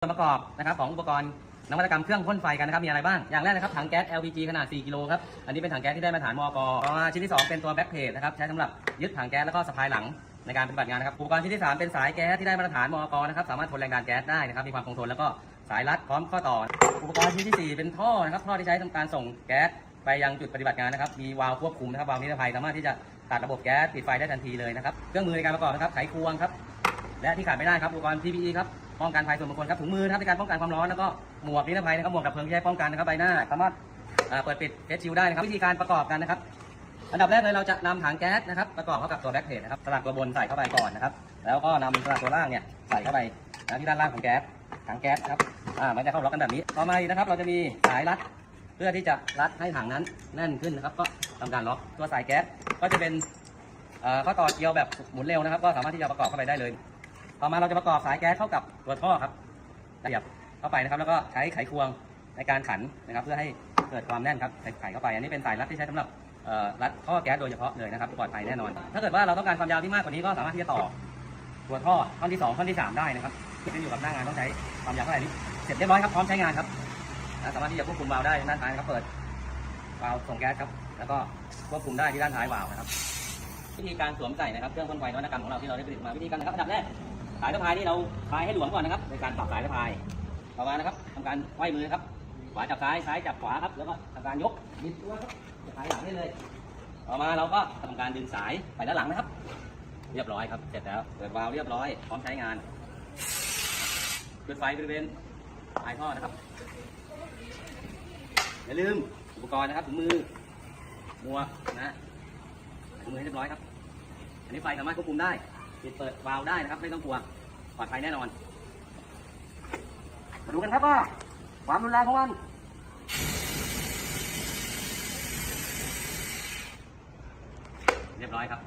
ส่วนประกอบนะครับของอุปกรณ์นวัตกรรมเครื่องพ่นไฟกันนะครับมีอะไรบ้างอย่างแรกนะครับถังแก๊ส LPG ขนาด 4 กิโลครับอันนี้เป็นถังแก๊สที่ได้มาตรฐานมอกต่อมาชิ้นที่ 2 เป็นตัวแบ็คเพจนะครับใช้สำหรับยึดถังแก๊สแล้วก็สะพายหลังในการปฏิบัติงานนะครับอุปกรณ์ชิ้นที่ 3 เป็นสายแก๊สที่ได้มาตรฐานมอกนะครับสามารถทนแรงดันแก๊สได้นะครับมีความคงทนแล้วก็สายรัดพร้อมข้อต่อ อุปกรณ์ชิ้นที่ 4 เป็นท่อนะครับท่อที่ใช้ทำการส่งแก๊สไปยังจุดปฏิบัติงานนะครับมีวาล์วควบคุมนะครับวาล์วนิรภัยสามารถที่จะตัดระบบแก๊สปิดไฟได้ทันทีเลยนะครับเครื่องมือในการประกอบนะครับไขควงครับและที่ขาดไม่ได้ครับอุปกรณ์ PPE ครับ ป้องกันภัยส่วนบุคคลครับถุงมือนะครับในการป้องกันความร้อนแล้วก็หมวกนิรภัยนะครับหมวกดับเพลิงที่ใช้ป้องกันนะครับใบหน้าสามารถเปิดปิดเฟสชิลได้นะครับวิธีการประกอบกันนะครับ อันดับแรกเลยเราจะนำถังแก๊สนะครับประกอบเข้ากับตัวแบ็คเพจนะครับสลักตัวบนใส่เข้าไปก่อนนะครับ แล้วก็นำสลักตัวล่างเนี่ยใส่เข้าไปนะที่ด้านล่างของแก๊สถังแก๊สครับอ่ามันจะเข้าล็อกกันแบบนี้ ต่อมานะครับ เราจะมีสายรัดเพื่อที่จะรัดให้ถังนั้นแน่นขึ้นนะครับ ก็ทำการล็อกตัวสายแก๊สก็จะเป็นอ่อข้อต่อเกลียวแบบหมุนเร็วนะครับ ก็สามารถที่จะประกอบเข้าไปได้เลย ต่อมาเราจะประกอบสายแก๊สเข้ากับตัวท่อครับเสียบเข้าไปนะครับ แล้วก็ใช้ไขควงในการขันนะครับ เพื่อให้เกิดความแน่นครับใส่ไขเข้าไปอันนี้เป็นสายรัดที่ใช้สำหรับรัดท่อแก๊สโดยเฉพาะเลยนะครับปลอดภัยแน่นอน ถ้าเกิดว่าเราต้องการความยาวที่มากกว่านี้ก็สามารถที่จะต่อตัวท่อท่อนที่สองท่อนที่สามได้นะครับขึ้นอยู่กับหน้างานต้องใช้ความยาวเท่าไหร่นี่เสร็จเรียบร้อยครับพร้อมใช้งานครับนะสามารถที่จะควบคุมวาล์วได้ด้านท้ายนะครับเปิดวาล์วส่งแก๊สครับแล้วก็ควบคุมได้ที่ด้านท้ายวาล์วนะครับวิธีการสวมใส่นะครับเครื่องพ่นไฟนวัตกรรมของเราที่เราได้ผลิตมาวิธีการนะครับอันดับแรก สายสะพายนี่เราพายให้หลวมก่อนนะครับในการปรับสายสะพายต่อมานะครับทำการไขว้มือครับขวาจับซ้ายซ้ายจับขวาครับแล้วก็ทำการยกบิดตัวครับสะพายหลังได้เลยต่อมาเราก็ทำการดึงสายไปด้านหลังนะครับ เรียบร้อยครับเสร็จแล้วเปิดวาล์วเรียบร้อยพร้อมใช้งานเปิดไฟบริเวณปลายท่อนะครับอย่าลืมอุปกรณ์นะครับถุงมือหมวกนะถุงมือให้เรียบร้อยครับอันนี้ไฟสามารถควบคุมได้ ปิดเปิดวาล์วได้นะครับ ไม่ต้องกลัวปลอดภัยแน่นอน มาดูกันครับว่าความรุนแรงของมันเรียบร้อยครับ